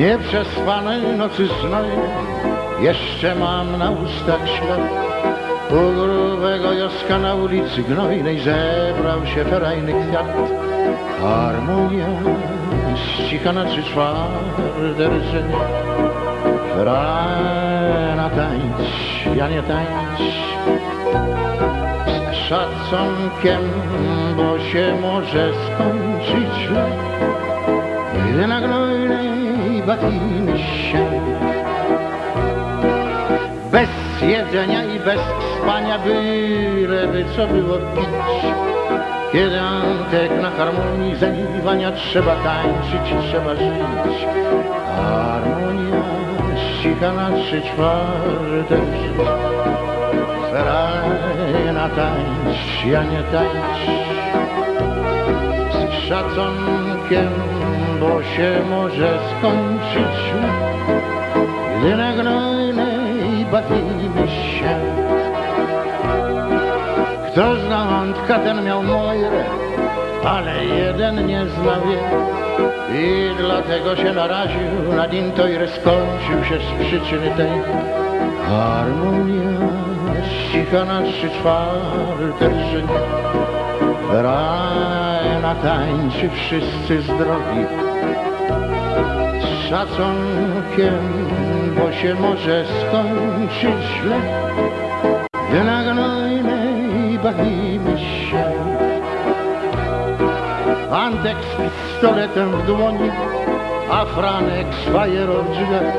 Nieprzespanej nocy znojnej jeszcze mam na ustach ślad. U grubego joska na ulicy gnojnej zebrał się ferajny kwiat. Harmonia ścicha na trzy czwarte rdzenie. Rana tańcz, ja nie tańcz. Z szacunkiem, bo się może skończyć Gdy na gnojnej bawimy się. Bez jedzenia i bez spania byleby co było pić. Kiedy antek na harmonii zaniwania Trzeba tańczyć i trzeba żyć. Harmonia ścicha na trzy czwarte żyć Ferajna tańcz, ja nie tańcz. Z szacunkiem, bo się może skończyć Gdy na gnojnej bawimy się. Kto zna Antka, ten miał Mojrę Ale jeden nie zna wie. I dlatego się naraził na Dintojrę Skończył się z przyczyny tej Harmonia ścicha na trzy czwarte drżenie Rana tańczy wszyscy z drogi Z szacunkiem, bo się może skończyć źle. Gdy na gnojnej bawimy się. Antek z pistoletem w dłoni A Franek w drzwiach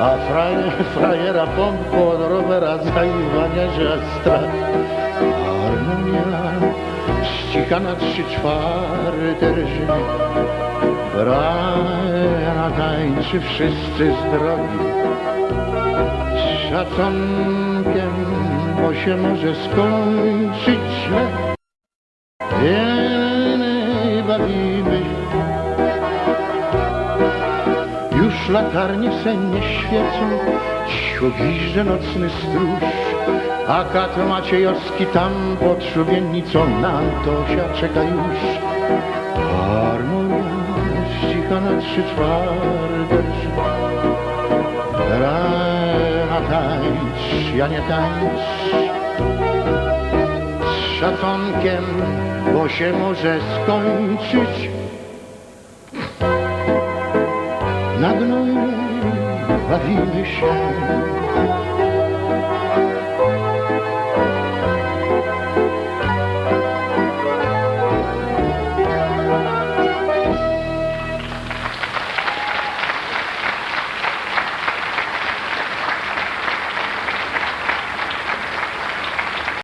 A frajer, frajera pompą od rowera zaiwania, strach Harmonia ścicha na trzy czwarte rżynie Rana tańczy wszyscy z drogi. Z szacunkiem, bo się może skończyć źle. Wiemy, bawimy latarnie sennie świecą. Cicho nocny stróż A kat Maciejowski tam pod szubienicą Na Antosia czeka już. Harmonia ścicha na trzy czwarte Rana tańcz, ja nie tańcz. Z szacunkiem, bo się może skończyć Na gnojnej bawimy się